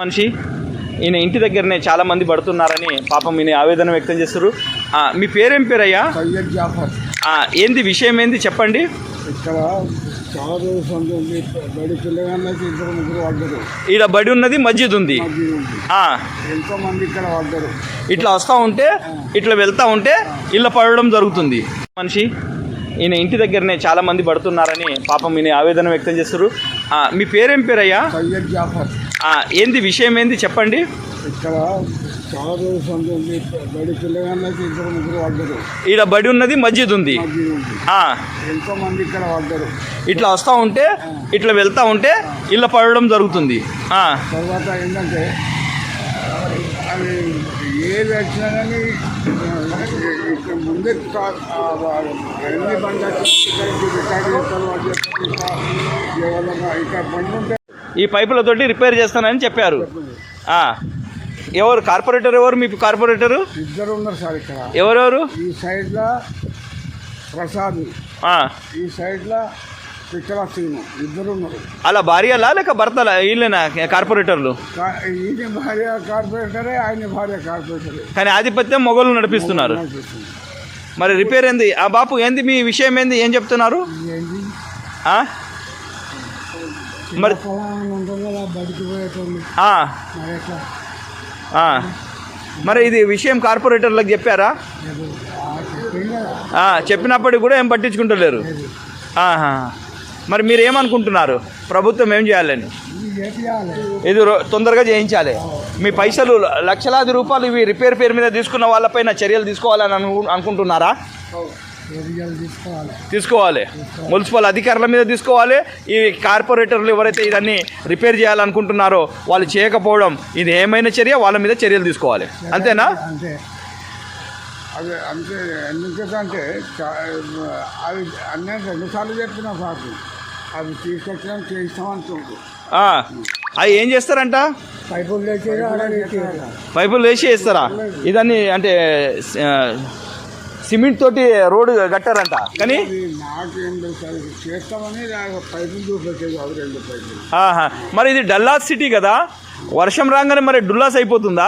మనిషి. ఈయన ఇంటి దగ్గరనే చాలా మంది పడుతున్నారని పాపం ఈయన ఆవేదన వ్యక్తం చేస్తారు ఆ, మీ పేరేం పేరయ్యా? జాఫర్. ఏంది విషయం ఏంది? చెప్పండి. ఇక్కడ చాలా బడి పిల్లగాళ్ళకి ఇద్దరు ముగ్గురు పడ్డారు ఈడ బడి ఉన్నది మస్జిద్ ఉంది. ఎంతో మంది ఇక్కడ పడ్డారు ఇట్లా వస్తూ ఉంటే ఇట్లా వెళ్తా ఉంటే ఇళ్ళ పడడం జరుగుతుంది. మనిషి ఈయన ఇంటి దగ్గరనే చాలా మంది పడుతున్నారని పాపం ఈయన ఆవేదన వ్యక్తం చేస్తారు మీ పేరేం పేరయ్యా? జాఫర్. ఏంది విషయం ఏంది చెప్పండి. ఇక్కడ చాలా బడి పిల్లగాళ్ళకి ఇద్దరు ముగ్గురు పడ్డారు ఈడ బడి ఉన్నది మస్జిద్ ఉంది. ఎంతో మంది ఇక్కడ పడ్డారు ఇట్లా వస్తూ ఉంటే ఇట్లా వెళ్తా ఉంటే ఇళ్ళ పడడం జరుగుతుంది. తర్వాత ఏంటంటే అది ఏది వచ్చినా కానీ ఇక్కడ ముందే ఎన్ని బండి ఇక్కడికి రికార్డ్ చేస్తారు ఇక్కడ బండి ఉంటే ఈ పైపులతోటి రిపేర్ చేస్తానని చెప్పారు. ఎవరు కార్పొరేటర్ ఎవరు? మీ కార్పొరేటరు? ఇద్దరు ఉన్నారు సార్ ఇక్కడ. ఎవరెవరు? ఈ సైడ్లో ప్రసాద్. ఈ సైడ్లో విక్రమ శ్రీను ఇద్దరు ఉన్నారు. అలా భార్యలా లేక భర్తలా? వీళ్ళేనా కార్పొరేటర్లు? ఈయన భార్య కార్పొరేటరే ఆయన భార్య కార్పొరేటరే. కానీ ఆధిపత్యం మొగలు నడిపిస్తున్నారు. మరి రిపేర్ ఏంది? ఆ బాపు ఏంది? మీ విషయం ఏంది? ఏం చెప్తున్నారు? ఆ? మరి మరి ఇది విషయం కార్పొరేటర్లకు చెప్పారా? చెప్పినప్పటికి కూడా ఏం పట్టించుకుంటలేరు. మరి మీరు ఏమనుకుంటున్నారు ప్రభుత్వం ఏం చేయాలని? ఇది తొందరగా చేయించాలి. మీ పైసలు లక్షలాది రూపాయలు ఇవి రిపేర్ పేరు మీద తీసుకున్న వాళ్ళపైన చర్యలు తీసుకోవాలని అనుకుంటున్నారా? తీసుకోవాలి. మున్సిపల్ అధికారుల మీద తీసుకోవాలి. ఈ కార్పొరేటర్లు ఎవరైతే ఇదన్నీ రిపేర్ చేయాలనుకుంటున్నారో వాళ్ళు చేయకపోవడం ఇది ఏమైనా చర్య వాళ్ళ మీద చర్యలు తీసుకోవాలి. అంతేనా? అంతే అదే అంతే ఎందుకంటే అవి అన్నీ రెండుసార్లు చెప్పిన సాకు అవి తీసుకొచ్చాం చేయిస్తాం అంటుండ్రు ఆ. అవి ఏం చేస్తారంట? పైపులు పైపులు వేసి వేస్తారా ఇదన్నీ అంటే సిమెంట్ తోటి రోడ్డు కట్టారంట. కానీ. మరి ఇది డల్లాస్ సిటీ కదా. వర్షం రాగానే మరి డుల్లాస్ అయిపోతుందా?